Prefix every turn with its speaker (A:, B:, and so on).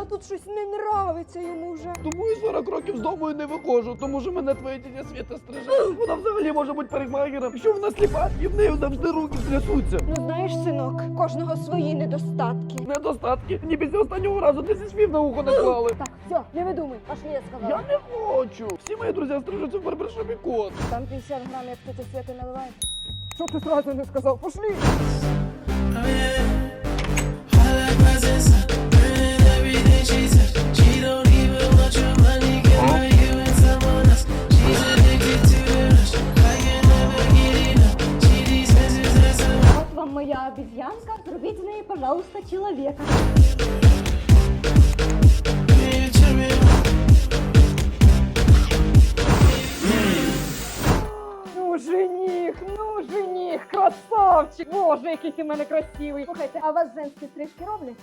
A: а тут щось не нравиться йому вже.
B: Тому і 40 років з дому і не виходжу, тому що мене твоя тітя Світа стриже. Вона взагалі може бути парикмахером. Якщо вона сліпа, і в неї завжди руки трясуться.
A: Ну знаєш, синок, кожного свої недостатки.
B: Недостатки. Ні після останнього разу 10 спів на ухо наклали.
A: Так, все, не видумуй, пошли, я сказала.
B: Я не хочу. Всі мої друзі стрижуться в барбершопі кот.
A: Там 50 грам, як тетя Свята наливає. Що ти сразу не сказав? Пошли.
C: Моя обезьянка. Зробіть з неї, пожалуйста, чоловіка.
A: Ну, жених, ну, жених, красавчик. Боже, який ти в мене красивий. Слухайте, а у вас женські стрижки роблять?